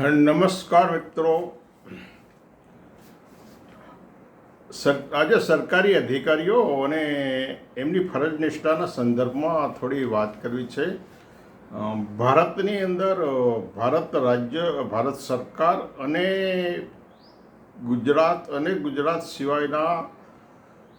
નમસ્કાર મિત્રો. આજે સરકારી અધિકારીઓ અને એમની ફરજ નિષ્ઠાના સંદર્ભમાં થોડી વાત કરવી છે. ભારતની અંદર ભારત રાજ્ય ભારત સરકાર અને ગુજરાત અને ગુજરાત સિવાયના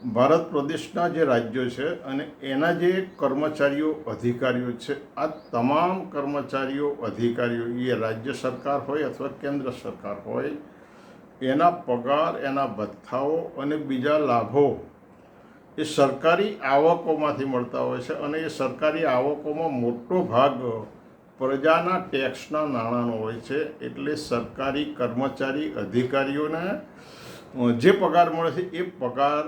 ભારત પ્રદેશના જે રાજ્યો છે અને એના જે કર્મચારીઓ, અધિકારીઓ છે, આ તમામ કર્મચારીઓ, અધિકારીઓ, એ રાજ્ય સરકાર હોય અથવા કેન્દ્ર સરકાર હોય, એના પગાર, એના ભથ્થાઓ અને બીજા લાભો એ સરકારી આવકોમાંથી મળતા હોય છે અને એ સરકારી આવકોમાં મોટો ભાગ પ્રજાના ટેક્સના નાણાંનો હોય છે. એટલે સરકારી કર્મચારી, અધિકારીઓને જે પગાર મળે છે એ પગાર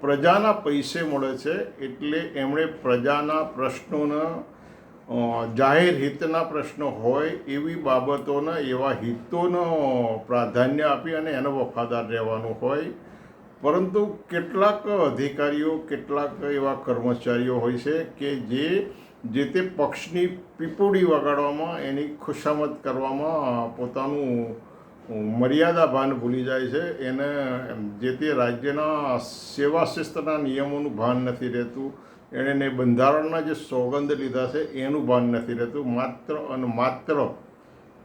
પ્રજાના પૈસે મળે છે એટલે એમણે પ્રજાના પ્રશ્નોના જાહેર હિતના પ્રશ્નો હોય એવી બાબતોના, એવા હિતોનો પ્રાધાન્ય આપી અને એનો વફાદાર રહેવાનું હોય. પરંતુ કેટલાક અધિકારીઓ, કેટલાક એવા કર્મચારીઓ હોય છે કે જે જે તે પક્ષની પીપુડી વગાડવામાં, એની ખુશામત કરવામાં પોતાનું મર્યાદા ભાન ભૂલી જાય છે. એને જે તે રાજ્યના સેવા શિસ્તના નિયમોનું ભાન નથી રહેતું. એણે બંધારણના જે સોગંદ લીધા છે, એનું ભાન નથી રહેતું. માત્ર અને માત્ર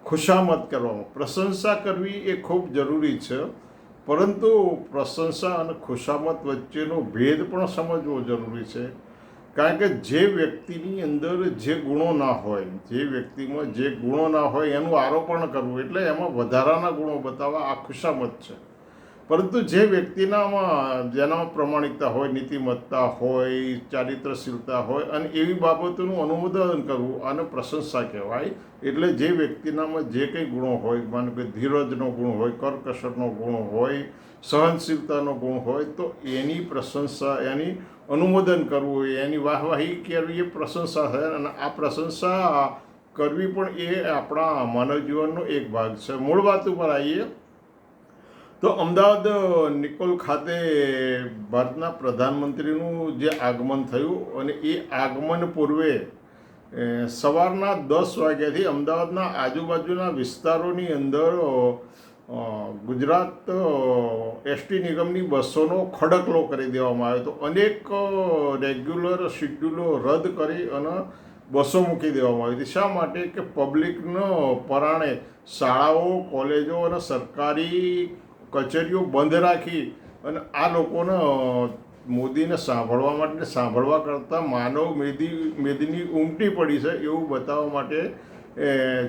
ખુશામત કરવામાં પ્રશંસા કરવી એ ખૂબ જરૂરી છે. પરંતુ પ્રશંસા અને ખુશામત વચ્ચેનો ભેદ પણ સમજવો જરૂરી છે. કારણ કે જે વ્યક્તિની અંદર જે ગુણો ના હોય, જે વ્યક્તિમાં જે ગુણો ના હોય એનું આરોપણ કરવું, એટલે એમાં વધારાના ગુણો બતાવવા આ ખુશામત છે. પરંતુ જે વ્યક્તિનામાં, જેનામાં પ્રમાણિકતા હોય, નીતિમત્તા હોય, ચારિત્રશીલતા હોય અને એવી બાબતોનું અનુમોદન કરવું, આને પ્રશંસા કહેવાય. એટલે જે વ્યક્તિનામાં જે કંઈ ગુણો હોય, માનો કે ધીરજનો ગુણ હોય કરકસરનો ગુણ હોય, સહનશીલતાનો ગુણ હોય, તો એની પ્રશંસા, એની અનુમોદન કરવું એની વાહવાહી કરવી, એ પ્રશંસા છે અને આ પ્રશંસા કરવી પણ એ આપણા માનવ જીવનનો એક ભાગ છે. મૂળ વાત ઉપર આવીએ. તો અમદાવાદ, નિકોલ ખાતે ભારતના પ્રધાનમંત્રીનું જે આગમન થયું અને એ આગમન પૂર્વે સવારના દસ વાગ્યાથી અમદાવાદના આજુબાજુના વિસ્તારોની અંદર ગુજરાત એસટી નિગમની બસોનો ખડકલો કરી દેવામાં આવ્યો હતો. અનેક રેગ્યુલર શિડ્યુલો રદ કરી અને બસો મૂકી દેવામાં આવી હતી. શા માટે? કે પબ્લિકનો પરાણે શાળાઓ, કોલેજો અને સરકારી કચેરીઓ બંધ રાખી અને આ લોકોને મોદીને સાંભળવા માટે, સાંભળવા કરતાં માનવ મેદી, મેદની ઉમટી પડી છે એવું બતાવવા માટે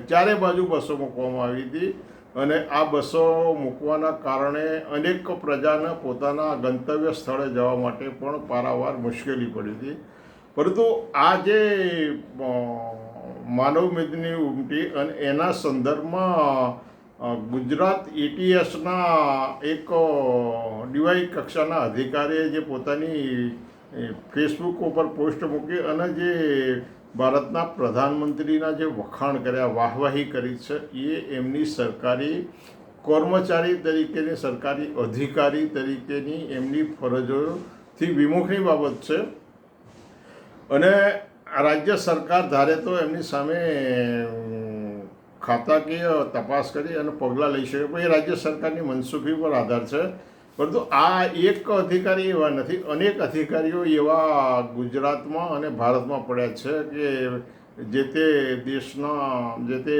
ચારે બાજુ બસો મૂકવામાં આવી હતી. અને આ બસો મૂકવાના કારણે અનેક પ્રજાને પોતાના ગંતવ્ય સ્થળે જવા માટે પણ પારાવાર મુશ્કેલી પડી હતી. પરંતુ આ જે માનવ મેદની ઉમટી અને એના સંદર્ભમાં ગુજરાત એટીએસના એક ડીવાય કક્ષાના અધિકારીએ જે પોતાની ફેસબુક ઉપર પોસ્ટ મૂકી અને જે ભારતના પ્રધાનમંત્રીના જે વખાણ કર્યા, વાહવાહી કરી છે, એ એમની સરકારી કર્મચારી તરીકેની, સરકારી અધિકારી તરીકેની એમની ફરજોથી વિમુખની બાબત છે. અને રાજ્ય સરકાર ધારે તો એમની સામે ખાતાકીય તપાસ કરી અને પગલાં લઈ શકે. પણ એ રાજ્ય સરકારની મનસુખી પર આધાર છે. પરંતુ આ એક અધિકારી એવા નથી. અનેક અધિકારીઓ એવા ગુજરાતમાં અને ભારતમાં પડ્યા છે કે જે તે દેશના, જે તે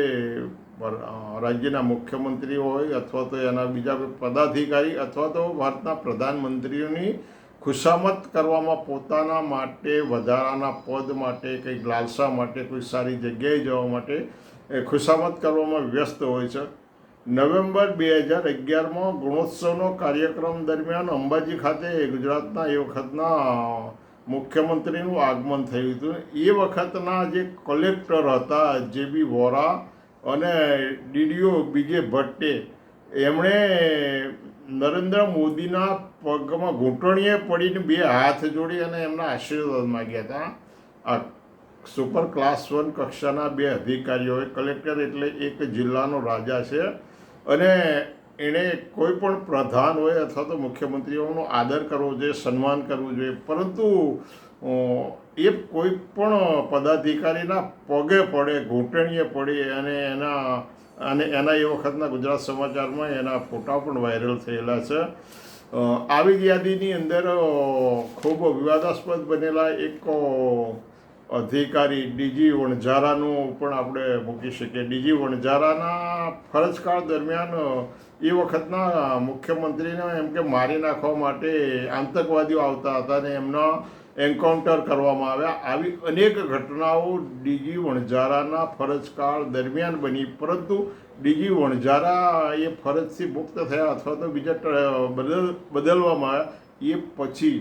રાજ્યના મુખ્યમંત્રી હોય અથવા તો એના બીજા પદાધિકારી અથવા તો ભારતના પ્રધાનમંત્રીઓની ખુશામત કરવામાં પોતાના માટે વધારાના પદ માટે, કંઈક લાલસા માટે, કોઈ સારી જગ્યાએ જવા માટે એ ખુશામત કરવામાં વ્યસ્ત હોય છે. નવેમ્બર બે હજાર અગિયારમાં ગુણોત્સવનો કાર્યક્રમ દરમિયાન અંબાજી ખાતે ગુજરાતના એ વખતના મુખ્યમંત્રીનું આગમન થયું હતું. એ વખતના જે કલેક્ટર હતા જે બી વોરા અને ડીડીઓ બીજે ભટ્ટે, એમણે નરેન્દ્ર મોદીના પગમાં ઘૂંટણીએ પડીને બે હાથ જોડી અને એમના આશીર્વાદ માગ્યા હતા. આ સુપર ક્લાસ વન કક્ષાના બે અધિકારીઓએ કલેક્ટર એટલે એક જિલ્લાનો રાજા છે. અને એણે કોઈ પણ પ્રધાન હોય અથવા તો મુખ્યમંત્રીઓનો આદર કરવો જોઈએ, સન્માન કરવું જોઈએ. પરંતુ એ કોઈ પણ પદાધિકારીના પગે પડે, ઘૂંટણીએ પડે અને એના અને એના એ વખતના ગુજરાત સમાચારમાં એના ફોટા પણ વાયરલ થયેલા છે. આવી યાદીની અંદર ખૂબ વિવાદાસ્પદ બનેલા એક અધિકારી ડીજી વણઝારાનું પણ આપણે મૂકી શકીએ. ડીજી વણઝારાના ફરજકાળ દરમિયાન એ વખતના મુખ્યમંત્રીને એમ કે મારી નાખવા માટે આતંકવાદીઓ આવતા હતા અને એમના એન્કાઉન્ટર કરવામાં આવ્યા. આવી અનેક ઘટનાઓ ડીજી વણઝારાના ફરજકાળ દરમિયાન બની. પરંતુ ડીજી વણઝારા એ ફરજથી મુક્ત થયા અથવા તો બીજા બદલ, બદલવામાં આવ્યા. એ પછી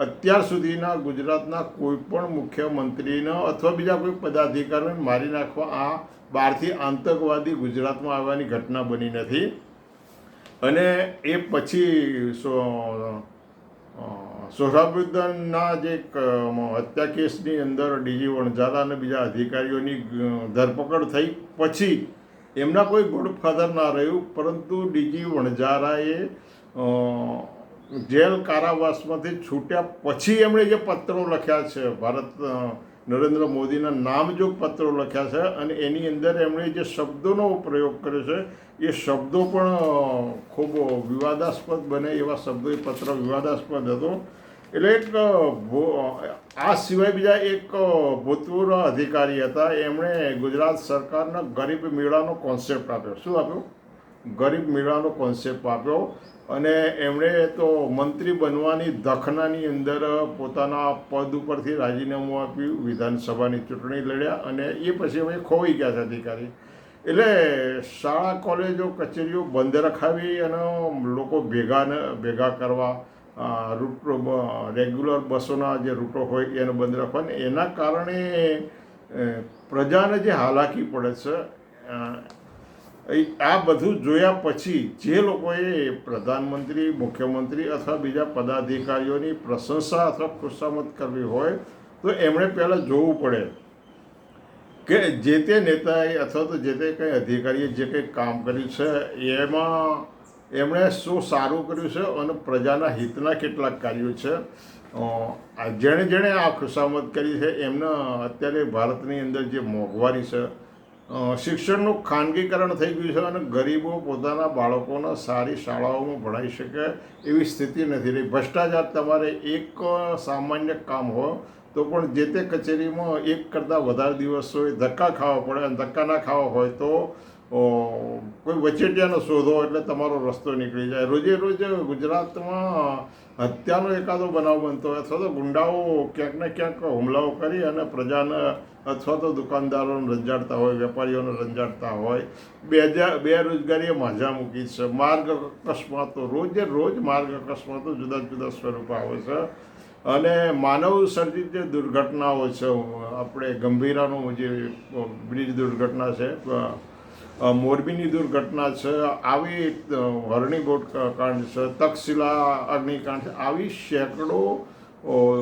અત્યાર સુધીના ગુજરાતના કોઈ પણ મુખ્યમંત્રીને અથવા બીજા કોઈ પદાધિકારીને મારી નાખવા આ બહારથી આતંકવાદી ગુજરાતમાં આવવાની ઘટના બની નથી. અને એ પછી સો અ, જે હત્યા કેસની અંદર ડીજી વણઝારા અને બીજા અધિકારીઓની ધરપકડ થઈ પછી એમના કોઈ ગોડફાધર ના રહ્યું પરંતુ ડીજી વણઝારાએ જેલ કારાવાસમાંથી છૂટ્યા પછી એમણે જે પત્રો લખ્યા છે, ભારત નરેન્દ્ર મોદીના નામજોગ પત્રો લખ્યા છે અને એની અંદર એમણે જે શબ્દોનો પ્રયોગ કર્યો છે, એ શબ્દો પણ ખૂબ વિવાદાસ્પદ બને એવા શબ્દો, એ પત્ર વિવાદાસ્પદ હતો. એટલે એક આ સિવાય બીજા એક ભૂતપૂર્વ અધિકારી હતા. એમણે ગુજરાત સરકારના ગરીબ મેળાનો કોન્સેપ્ટ આપ્યો. શું આપ્યો? ગરીબ મેળાનો કોન્સેપ્ટ આપ્યો. અને એમણે તો મંત્રી બનવાની દખનાની અંદર પોતાના પદ ઉપરથી રાજીનામું આપ્યું, વિધાનસભાની ચૂંટણી લડ્યા અને એ પછી અમે ખોવાઈ ગયા છે અધિકારી. એટલે શાળા, કોલેજો, કચેરીઓ બંધ રખાવી અને લોકો ભેગા ભેગા કરવા રૂટ રેગ્યુલર બસોના જે રૂટો હોય એને બંધ રાખવા અને એના કારણે પ્રજાને જે હાલાકી પડે છે આ બધું જોયા પછી જે લોકોએ પ્રધાનમંત્રી, મુખ્યમંત્રી અથવા બીજા પદાધિકારીઓની પ્રશંસા અથવા ખુશામત કરવી હોય, તો એમણે પહેલાં જોવું પડે કે જે તે નેતાએ અથવા તો જે તે કંઈ અધિકારીએ જે કંઈ કામ કર્યું છે, એમાં એમણે શું સારું કર્યું છે અને પ્રજાના હિતના કેટલાક કાર્યો છે. જેણે જેણે આ ખુશામત કરી છે, એમના અત્યારે ભારતની અંદર જે મોંઘવારી છે શિક્ષણનું ખાનગીકરણ થઈ ગયું છે અને ગરીબો પોતાના બાળકોને સારી શાળાઓમાં ભણાવી શકે એવી સ્થિતિ નથી રહી. ભ્રષ્ટાચાર તમારે એક સામાન્ય કામ હોય તો પણ જે તે કચેરીમાં એક કરતાં વધારે દિવસ હોય, ધક્કા ખાવા પડે અને ધક્કા ના ખાવા હોય તો કોઈ વચેટિયાનો શોધો એટલે તમારો રસ્તો નીકળી જાય. રોજે રોજ ગુજરાતમાં હત્યાનો એકાદો બનાવ બનતો હોય અથવા તો ગુંડાઓ ક્યાંક ને ક્યાંક હુમલાઓ કરી અને પ્રજાને અથવા તો દુકાનદારોને રંજાડતા હોય, વેપારીઓને રંજાડતા હોય. બેજા બેરોજગારીએ માઝા મૂકી છે. માર્ગ અકસ્માતો રોજે રોજ માર્ગ અકસ્માતો જુદા જુદા સ્વરૂપ આવે છે. અને માનવ સર્જિત જે દુર્ઘટનાઓ છે, આપણે ગંભીરાનું જે બ્રિજ દુર્ઘટના છે મોરબીની દુર્ઘટના છે આવી અ, કાંડ છે તક્ષશિલા અગ્નિકાંડ છે આવી સેંકડો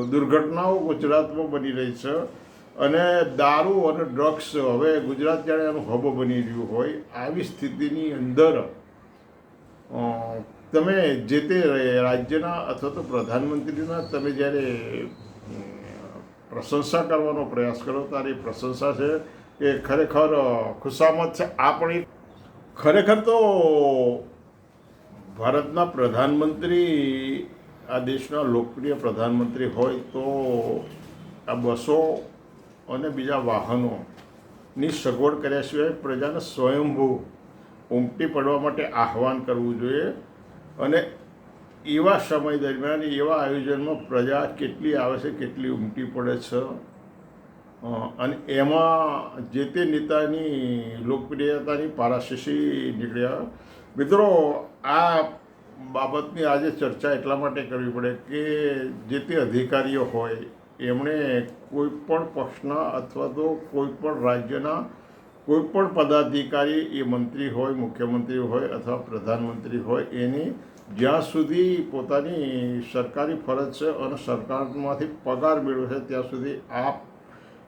દુર્ઘટનાઓ ગુજરાતમાં બની રહી છે. અને દારૂ અને ડ્રગ્સ હવે ગુજરાત જાણે એનું હબ બની રહ્યું હોય આવી સ્થિતિની અંદર તમે જે તે રાજ્યના અથવા તો પ્રધાનમંત્રીના તમે જ્યારે પ્રશંસા કરવાનો પ્રયાસ કરો ત્યારે પ્રશંસા છે એ ખરેખર ખુશામત છે. આ પણ એક ખરેખર તો ભારતના પ્રધાનમંત્રી, આ દેશના લોકપ્રિય પ્રધાનમંત્રી હોય તો આ બસો અને બીજા વાહનોની સગવડ કર્યા સિવાય પ્રજાને સ્વયંભૂ ઉમટી પડવા માટે આહવાન કરવું જોઈએ અને એવા સમય દરમિયાન, એવા આયોજનમાં પ્રજા કેટલી આવે છે, કેટલી ઉમટી પડે છે. અને એમાં જે તે નેતાની લોકપ્રિયતાની પારાશીશી નીકળ્યા. મિત્રો, આ બાબતની આજે ચર્ચા એટલા માટે કરવી પડે કે જે તે અધિકારીઓ હોય, એમણે કોઈ પણ પક્ષના અથવા તો કોઈ પણ રાજ્યના કોઈ પણ પદાધિકારી, એ મંત્રી હોય, મુખ્યમંત્રી હોય અથવા પ્રધાનમંત્રી હોય, એની જ્યાં સુધી પોતાની સરકારી ફરજ છે અને સરકારમાંથી પગાર મેળવે છે, ત્યાં સુધી આ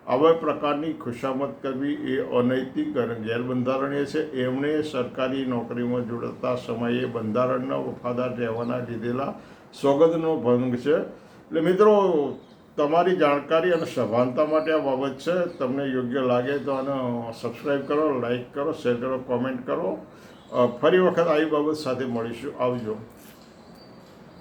આવા પ્રકારની ખુશામત કરવી એ અનૈતિક અને ગેરબંધારણીય છે. એમણે સરકારી નોકરીમાં જોડાતા સમયે બંધારણના વફાદાર રહેવાના લીધેલા સોગંદનો ભંગ છે. એટલે મિત્રો, તમારી જાણકારી અને સભાનતા માટે આ બાબત છે. તમને યોગ્ય લાગે તો આને સબસ્ક્રાઈબ કરો લાઈક કરો, શેર કરો, કોમેન્ટ કરો. ફરી વખત આવી બાબત સાથે મળીશું. આવજો.